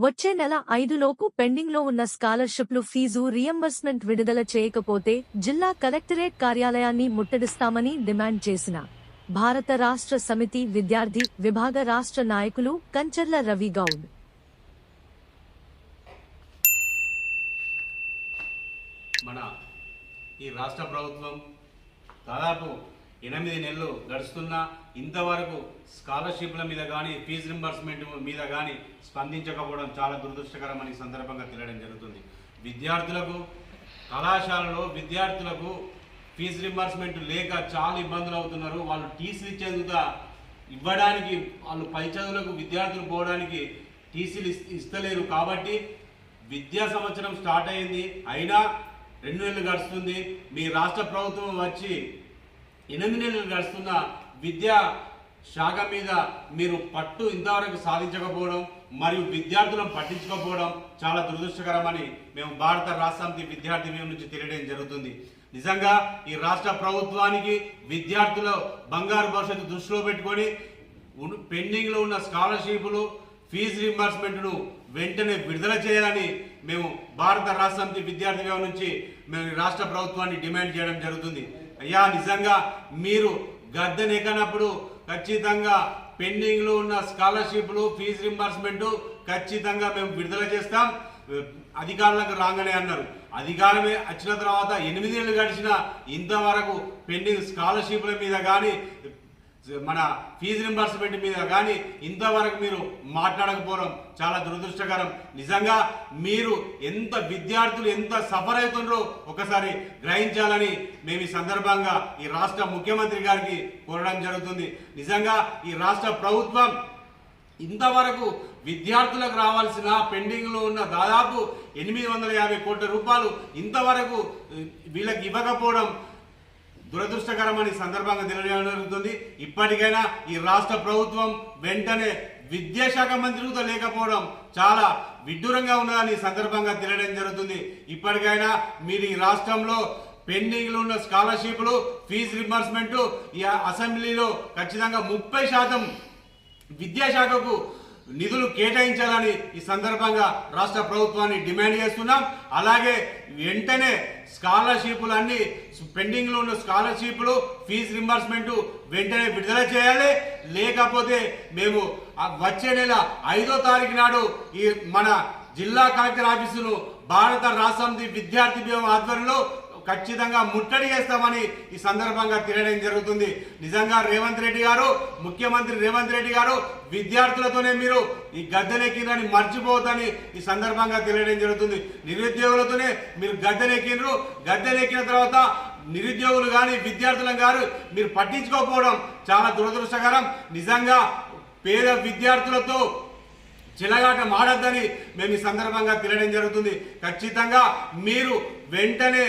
వచ్చే నెల ఐదులోపు పెండింగ్లో ఉన్న స్కాలర్షిప్లు ఫీజు రియంబర్స్మెంట్ విడుదల చేయకపోతే జిల్లా కలెక్టరేట్ కార్యాలయాన్ని ముట్టడిస్తామని డిమాండ్ చేసిన భారత రాష్ట్ర సమితి విద్యార్థి విభాగ రాష్ట్ర నాయకులు కంచర్ల రవి గౌడ్. మన ఈ రాష్ట్ర ప్రభుత్వం దాదాపు ఎనిమిది నెలలు గడుస్తున్నా ఇంతవరకు స్కాలర్షిప్ల మీద కానీ ఫీజు రింబర్స్మెంట్ మీద కానీ స్పందించకపోవడం చాలా దురదృష్టకరమని ఈ సందర్భంగా తెలియడం జరుగుతుంది. విద్యార్థులకు కళాశాలలో విద్యార్థులకు ఫీజు రింబర్స్మెంట్ లేక చాలా ఇబ్బందులు అవుతున్నారు. వాళ్ళు టీసీలు ఇచ్చేందుక ఇవ్వడానికి వాళ్ళు పై చదువులకు విద్యార్థులు పోవడానికి టీసీలు ఇస్తలేరు కాబట్టి విద్యా సంవత్సరం స్టార్ట్ అయింది అయినా రెండు నెలలు గడుస్తుంది. మీ రాష్ట్ర ప్రభుత్వం వచ్చి ఎనిమిది నెలలు గడుస్తున్న విద్యా శాఖ మీద మీరు పట్టు ఇంతవరకు సాధించకపోవడం మరియు విద్యార్థులను పట్టించుకోకపోవడం చాలా దురదృష్టకరమని మేము భారత రాష్ట్రాంతి విద్యార్థి మేము నుంచి తెలియడం జరుగుతుంది. నిజంగా ఈ రాష్ట్ర ప్రభుత్వానికి విద్యార్థుల బంగారు భవిష్యత్తు దృష్టిలో పెట్టుకొని పెండింగ్లో ఉన్న స్కాలర్షిప్లు ఫీజు రింబర్స్మెంట్ను వెంటనే విడుదల చేయాలని మేము భారత రాష్ట్ర సమితి విద్యార్థి వ్యవస్థ నుంచి మేము ఈ రాష్ట్ర ప్రభుత్వాన్ని డిమాండ్ చేయడం జరుగుతుంది. అయ్యా నిజంగా మీరు గద్దెనెక్కనప్పుడు ఖచ్చితంగా పెండింగ్లో ఉన్న స్కాలర్షిప్లు ఫీజు రింబర్స్మెంట్ ఖచ్చితంగా మేము విడుదల చేస్తాం. అధికారులకు రాగానే అన్నారు. అధికారమే వచ్చిన తర్వాత ఎనిమిది ఏళ్ళు గడిచిన ఇంతవరకు పెండింగ్ స్కాలర్షిప్ల మీద కానీ మన ఫీజు రింబర్స్మెంట్ మీద కానీ ఇంతవరకు మీరు మాట్లాడకపోవడం చాలా దురదృష్టకరం. నిజంగా మీరు ఎంత విద్యార్థులు ఎంత సఫర్ అవుతుండ్రో ఒకసారి గ్రహించాలని మేము ఈ సందర్భంగా ఈ రాష్ట్ర ముఖ్యమంత్రి గారికి కోరడం జరుగుతుంది. నిజంగా ఈ రాష్ట్ర ప్రభుత్వం ఇంతవరకు విద్యార్థులకు రావాల్సిన పెండింగ్లో ఉన్న దాదాపు ఎనిమిది వందల యాభై కోట్ల రూపాయలు ఇంతవరకు వీళ్ళకి ఇవ్వకపోవడం దురదృష్టకరమని సందర్భంగా తెలియడం జరుగుతుంది. ఇప్పటికైనా ఈ రాష్ట్ర ప్రభుత్వం వెంటనే విద్యాశాఖ మంత్రితో లేకపోవడం చాలా విడ్డూరంగా ఉన్నదని సందర్భంగా తెలియడం జరుగుతుంది. ఇప్పటికైనా మీరు ఈ రాష్ట్రంలో పెండింగ్లు ఉన్న స్కాలర్షిప్లు ఫీజు రింబర్స్మెంట్ ఈ అసెంబ్లీలో ఖచ్చితంగా ముప్పై శాతం విద్యాశాఖకు నిధులు కేటాయించాలని ఈ సందర్భంగా రాష్ట్ర ప్రభుత్వాన్ని డిమాండ్ చేస్తున్నాం. అలాగే వెంటనే స్కాలర్షిప్లు అన్ని పెండింగ్లో ఉన్న స్కాలర్షిప్లు ఫీజు రింబర్స్మెంట్ వెంటనే విడుదల చేయాలి. లేకపోతే మేము వచ్చే నెల ఐదో తారీఖు నాడు ఈ మన జిల్లా కలెక్టర్ ఆఫీసును భారత రాష్ట్రం విద్యార్థి వ్యూహం ఆధ్వర్యంలో ఖచ్చితంగా ముట్టడి చేస్తామని ఈ సందర్భంగా తెలియడం జరుగుతుంది. నిజంగా రేవంత్ రెడ్డి గారు ముఖ్యమంత్రి రేవంత్ రెడ్డి గారు విద్యార్థులతోనే మీరు ఈ గద్దెనెక్కినని మర్చిపోవద్దని ఈ సందర్భంగా తెలియడం జరుగుతుంది. నిరుద్యోగులతోనే మీరు గద్దెనెక్కినరు గద్దెనెక్కిన తర్వాత నిరుద్యోగులు కానీ విద్యార్థులను గారు మీరు పట్టించుకోకపోవడం చాలా దురదృష్టకరం. నిజంగా పేద విద్యార్థులతో చిలగాట మాడద్దని మేము ఈ సందర్భంగా తెలియడం జరుగుతుంది. ఖచ్చితంగా మీరు వెంటనే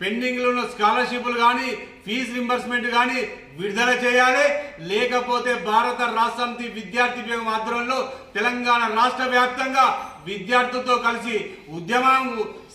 పెండింగ్లో ఉన్న స్కాలర్షిప్లు కానీ ఫీజు రింబర్స్మెంట్ కానీ విడుదల చేయాలి. లేకపోతే భారత రాష్ట్రంతి విద్యార్థి వ్యూహం ఆధ్వర్యంలో తెలంగాణ రాష్ట్ర వ్యాప్తంగా విద్యార్థులతో కలిసి ఉద్యమం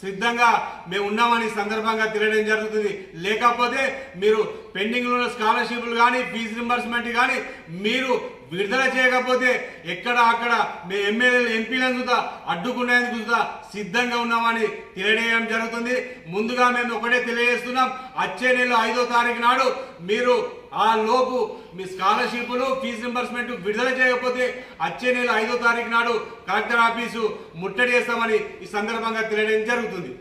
సిద్ధంగా మేము ఉన్నామని సందర్భంగా తెలియడం జరుగుతుంది. లేకపోతే మీరు పెండింగ్లో ఉన్న స్కాలర్షిప్లు కానీ ఫీజు రింబర్స్మెంట్ కానీ మీరు విడుదల చేయకపోతే ఎక్కడ అక్కడ మీ ఎమ్మెల్యేలు ఎంపీలను చూద్దా అడ్డుకునేందుకు చూద్దా సిద్ధంగా ఉన్నామని తెలియజేయడం జరుగుతుంది. ముందుగా మేము ఒకటే తెలియజేస్తున్నాం. వచ్చే నెల ఐదో తారీఖు నాడు మీరు ఆ లోపు మీ స్కాలర్షిప్లు ఫీజు రింబర్స్మెంట్ విడుదల చేయకపోతే వచ్చే నెల ఐదో తారీఖు నాడు కలెక్టర్ ఆఫీసు ముట్టడి చేస్తామని ఈ సందర్భంగా తెలియడం జరుగుతుంది.